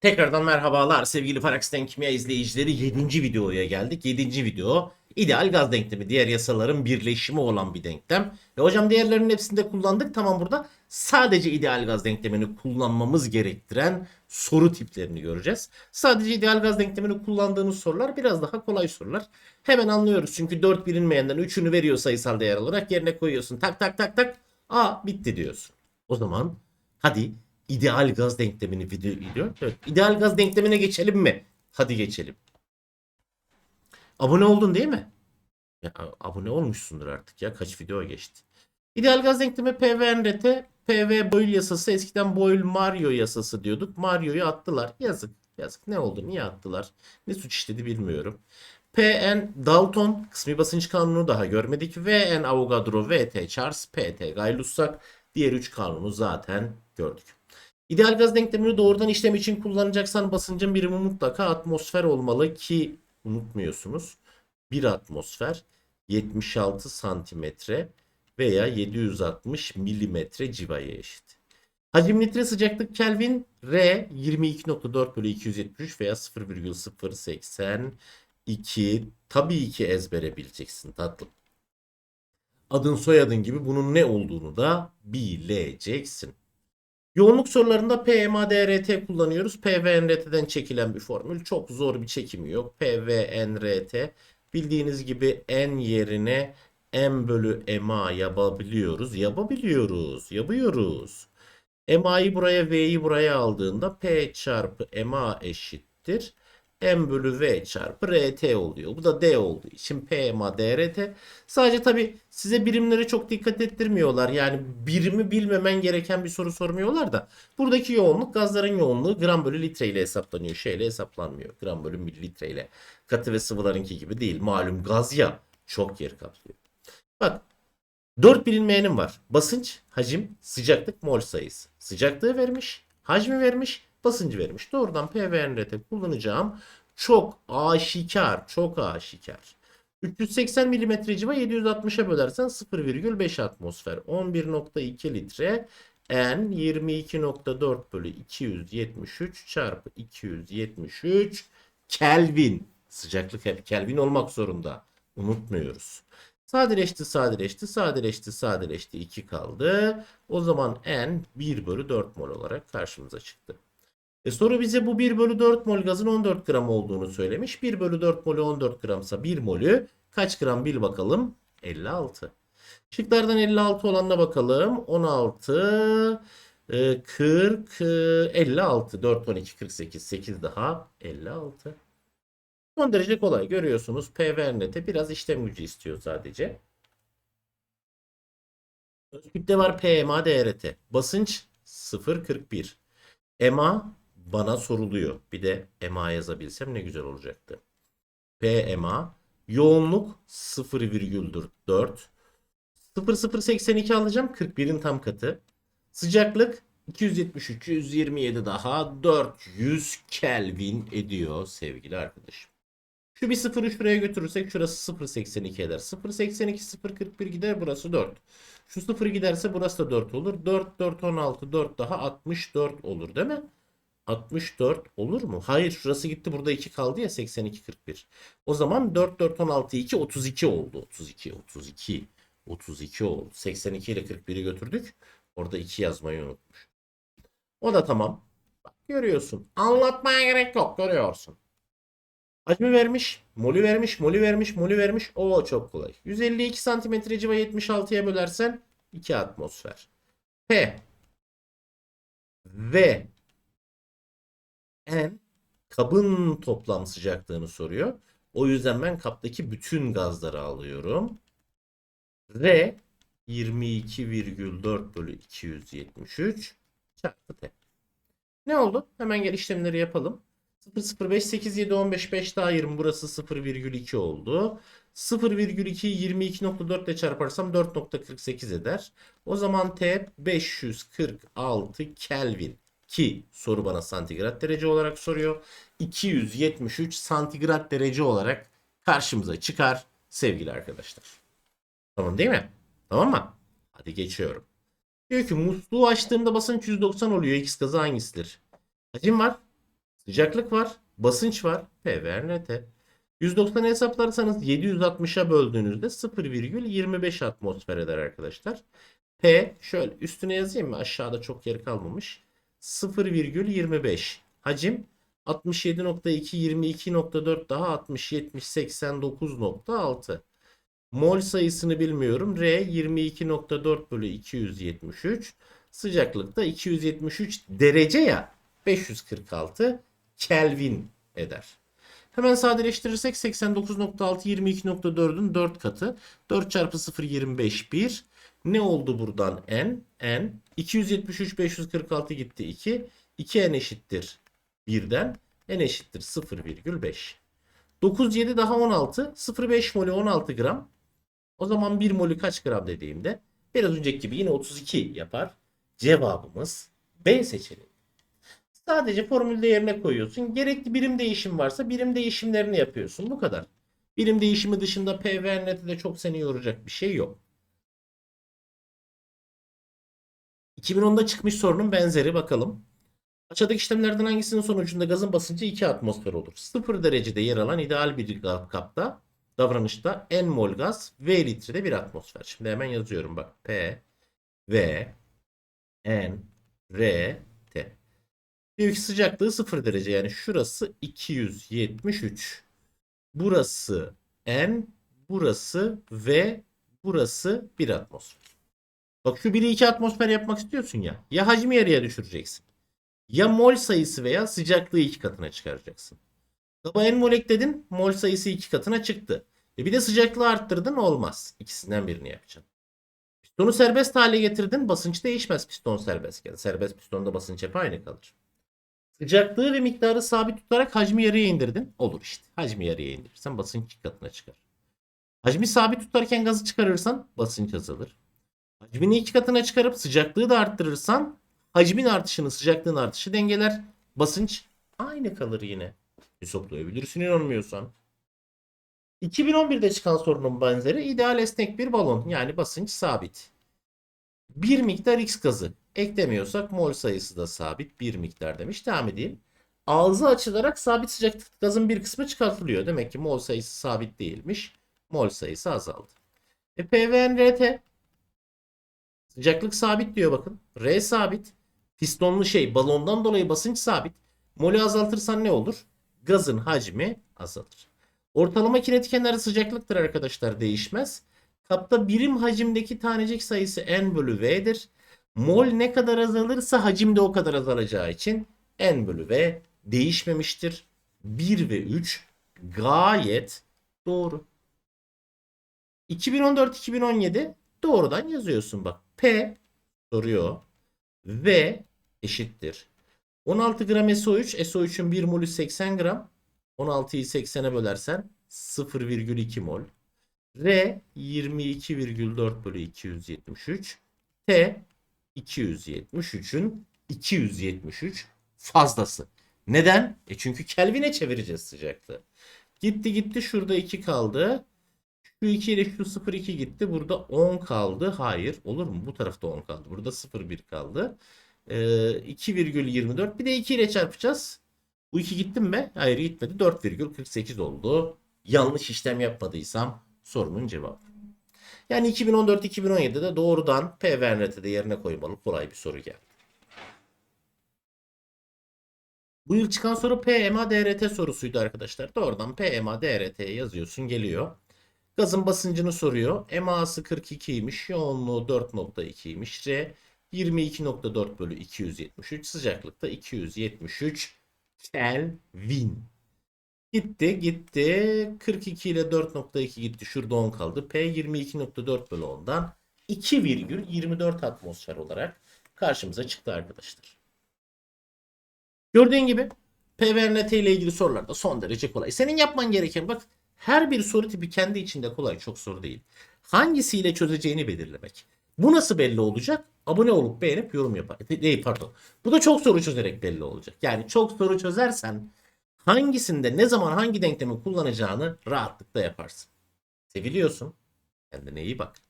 Tekrardan merhabalar sevgili Paraxten Kimya izleyicileri 7. videoya geldik. 7. video ideal gaz denklemi diğer yasaların birleşimi olan bir denklem. Ve hocam diğerlerinin hepsini de kullandık. Tamam burada sadece ideal gaz denklemini kullanmamız gerektiren soru tiplerini göreceğiz. Sadece ideal gaz denklemini kullandığımız sorular biraz daha kolay sorular. Hemen anlıyoruz çünkü 4 bilinmeyenden 3'ünü veriyor sayısal değer olarak yerine koyuyorsun. Tak tak tak tak. Aa bitti diyorsun. O zaman hadi ideal gaz denklemini video video. Evet, ideal gaz denklemine geçelim mi? Hadi geçelim. Abone oldun değil mi? Ya, abone olmuşsundur artık ya. Kaç video geçti. İdeal gaz denklemi PV NRT, PV Boyle yasası. Eskiden Boyle Mario yasası diyorduk. Mario'yu attılar. Yazık. Yazık. Ne oldu? Niye attılar? Ne suç işledi bilmiyorum. PN Dalton kısmi basınç kanunu daha görmedik. VN Avogadro, VT Charles, PT Gay-Lussac. Diğer 3 kanunu zaten gördük. İdeal gaz denklemini doğrudan işlem için kullanacaksan basıncın birimi mutlaka atmosfer olmalı ki unutmuyorsunuz. 1 atmosfer 76 santimetre veya 760 milimetre civaya eşit. Hacim litre sıcaklık Kelvin R 22.4 bölü 273 veya 0,082 tabii ki ezbere bileceksin tatlım. Adın soyadın gibi bunun ne olduğunu da bileceksin. Yoğunluk sorularında PMADRT kullanıyoruz. PVNRT'den çekilen bir formül. Çok zor bir çekimi yok. PVNRT bildiğiniz gibi N yerine M bölü MA yapabiliyoruz. Yapabiliyoruz. Yapıyoruz. MA'yı buraya V'yi buraya aldığında P çarpı MA eşittir. M bölü V çarpı RT oluyor. Bu da D olduğu için PMA DRT. Sadece tabi size birimleri çok dikkat ettirmiyorlar. Yani birimi bilmemen gereken bir soru sormuyorlar da. Buradaki yoğunluk gazların yoğunluğu gram bölü litre ile hesaplanıyor. Şeyle hesaplanmıyor. Gram bölü mililitre ile. Katı ve sıvılarınki gibi değil. Malum gaz ya çok yer kaplıyor. Bak 4 bilinmeyenim var. Basınç, hacim, sıcaklık, mol sayısı. Sıcaklığı vermiş, hacmi vermiş, basıncı vermiş. Doğrudan PVNRT kullanacağım. Çok aşikar, çok aşikar. 380 milimetre civa 760'a bölersen 0,5 atmosfer. 11.2 litre. N 22.4 bölü 273 çarpı 273 Kelvin. Sıcaklık hep Kelvin olmak zorunda. Unutmuyoruz. Sadeleşti, sadeleşti, sadeleşti, sadeleşti. 2 kaldı. O zaman N 1 bölü 4 mol olarak karşımıza çıktı. E soru bize bu 1 bölü 4 mol gazın 14 gram olduğunu söylemiş. 1 bölü 4 molü 14 gramsa 1 molü kaç gram bil bakalım? 56. Şıklardan 56 olanına bakalım. 16, e, 40, e, 56. 4, 12, 48, 8 daha 56. Son derece kolay. Görüyorsunuz PVN'de biraz işlem gücü istiyor sadece. Özgürlükte var PMA DRT. Basınç 0.41. EMA bana soruluyor. Bir de EMA yazabilsem ne güzel olacaktı. PMA yoğunluk 0,4 0082 alacağım 41'in tam katı. Sıcaklık 273 127 daha 400 Kelvin ediyor sevgili arkadaşım. Şu bir 0'ı şuraya götürürsek şurası 0.82 eder. 0.82 0.41 gider burası 4. Şu 0 giderse burası da 4 olur. 4 4 16 4 daha 64 olur değil mi? 64 olur mu? Hayır şurası gitti burada 2 kaldı ya 82 41. O zaman 4 4 16 2 32 oldu. 32 32 32 oldu. 82 ile 41'i götürdük. Orada 2 yazmayı unutmuş. O da tamam. Bak görüyorsun. Anlatmaya gerek yok. Görüyorsun. Hacmi vermiş, molü vermiş, molü vermiş, molü vermiş. O çok kolay. 152 santimetre civa 76'ya bölersen 2 atmosfer. P ve N kabın toplam sıcaklığını soruyor. O yüzden ben kaptaki bütün gazları alıyorum. R 22,4 bölü 273 çarpı T. Ne oldu? Hemen gel işlemleri yapalım. 0,05 8 7 15 5 daha 20 burası 0,2 oldu. 0,2'yi 22.4 ile çarparsam 4.48 eder. O zaman T 546 Kelvin ki soru bana santigrat derece olarak soruyor. 273 santigrat derece olarak karşımıza çıkar sevgili arkadaşlar. Tamam değil mi? Tamam mı? Hadi geçiyorum. Diyor ki musluğu açtığımda basınç 190 oluyor. X gazı hangisidir? Hacim var. Sıcaklık var. Basınç var. P ve RT. 190 hesaplarsanız 760'a böldüğünüzde 0,25 atmosfer eder arkadaşlar. P şöyle üstüne yazayım mı? Aşağıda çok yer kalmamış. 0,25. Hacim 67.2 22.4 daha 60 70 89.6. Mol sayısını bilmiyorum. R 22.4 bölü 273. Sıcaklıkta 273 derece ya 546 Kelvin eder. Hemen sadeleştirirsek 89.6 22.4'ün 4 katı. 4 çarpı 0 25 1. Ne oldu buradan n? n. 273 546 gitti 2. 2n eşittir 1'den. n eşittir 0,5. 9 7 daha 16. 0,5 molü 16 gram. O zaman 1 molü kaç gram dediğimde biraz önceki gibi yine 32 yapar. Cevabımız B seçeneği. Sadece formülde yerine koyuyorsun. Gerekli birim değişim varsa birim değişimlerini yapıyorsun. Bu kadar. Birim değişimi dışında P ve N'de çok seni yoracak bir şey yok. 2010'da çıkmış sorunun benzeri bakalım. Aşağıdaki işlemlerden hangisinin sonucunda gazın basıncı 2 atmosfer olur? 0 derecede yer alan ideal bir kapta davranışta n mol gaz V litrede bir atmosfer. Şimdi hemen yazıyorum bak. P V N R T. Ki sıcaklığı 0 derece yani şurası 273. Burası N, burası V, burası 1 atmosfer. Bak şu 1'i 2 atmosfer yapmak istiyorsun ya. Ya hacmi yarıya düşüreceksin. Ya mol sayısı veya sıcaklığı 2 katına çıkaracaksın. Kaba en mol ekledin. Mol sayısı 2 katına çıktı. E bir de sıcaklığı arttırdın olmaz. İkisinden birini yapacaksın. Pistonu serbest hale getirdin. Basınç değişmez piston serbest. Yani serbest pistonda basınç hep aynı kalır. Sıcaklığı ve miktarı sabit tutarak hacmi yarıya indirdin. Olur işte. Hacmi yarıya indirirsen basınç 2 katına çıkar. Hacmi sabit tutarken gazı çıkarırsan basınç azalır. Hacmini 2 katına çıkarıp sıcaklığı da arttırırsan hacmin artışını sıcaklığın artışı dengeler. Basınç aynı kalır yine. Hesaplayabilirsin inanmıyorsan. 2011'de çıkan sorunun benzeri ideal esnek bir balon yani basınç sabit. Bir miktar X gazı eklemiyorsak mol sayısı da sabit bir miktar demiş. Devam edeyim. Ağzı açılarak sabit sıcaklık gazın bir kısmı çıkartılıyor. Demek ki mol sayısı sabit değilmiş. Mol sayısı azaldı. E PVN sıcaklık sabit diyor bakın. R sabit. Pistonlu şey balondan dolayı basınç sabit. Molü azaltırsan ne olur? Gazın hacmi azalır. Ortalama kinetik enerji sıcaklıktır arkadaşlar değişmez. Kapta birim hacimdeki tanecik sayısı n bölü v'dir. Mol ne kadar azalırsa hacim de o kadar azalacağı için n bölü v değişmemiştir. 1 ve 3 gayet doğru. 2014-2017 doğrudan yazıyorsun bak. P soruyor. V eşittir. 16 gram SO3. SO3'ün 1 molü 80 gram. 16'yı 80'e bölersen 0,2 mol. R 22,4 bölü 273. T 273'ün 273 fazlası. Neden? E çünkü Kelvin'e çevireceğiz sıcaklığı. Gitti gitti şurada 2 kaldı. Şu 2 ile şu 0,2 gitti. Burada 10 kaldı. Hayır olur mu? Bu tarafta 10 kaldı. Burada 0,1 kaldı. Ee, 2,24 bir de 2 ile çarpacağız. Bu 2 gitti mi? Hayır gitmedi. 4,48 oldu. Yanlış işlem yapmadıysam sorunun cevabı. Yani 2014-2017'de doğrudan P ve NRT'de yerine koymalı kolay bir soru geldi. Bu yıl çıkan soru PMA DRT sorusuydu arkadaşlar. Doğrudan PMA DRT'ye yazıyorsun geliyor. Gazın basıncını soruyor. MA'sı 42'ymiş. Yoğunluğu 4.2'ymiş. R 22.4 bölü 273. Sıcaklıkta 273 Kelvin. Gitti gitti. 42 ile 4.2 gitti. Şurada 10 kaldı. P 22.4 bölü 10'dan 2,24 atmosfer olarak karşımıza çıktı arkadaşlar. Gördüğün gibi PVRNT ile ilgili sorular da son derece kolay. Senin yapman gereken bak her bir soru tipi kendi içinde kolay çok soru değil. Hangisiyle çözeceğini belirlemek. Bu nasıl belli olacak? Abone olup beğenip yorum yapar. Değil pardon. Bu da çok soru çözerek belli olacak. Yani çok soru çözersen hangisinde ne zaman hangi denklemi kullanacağını rahatlıkla yaparsın. Seviliyorsun. Kendine iyi bak.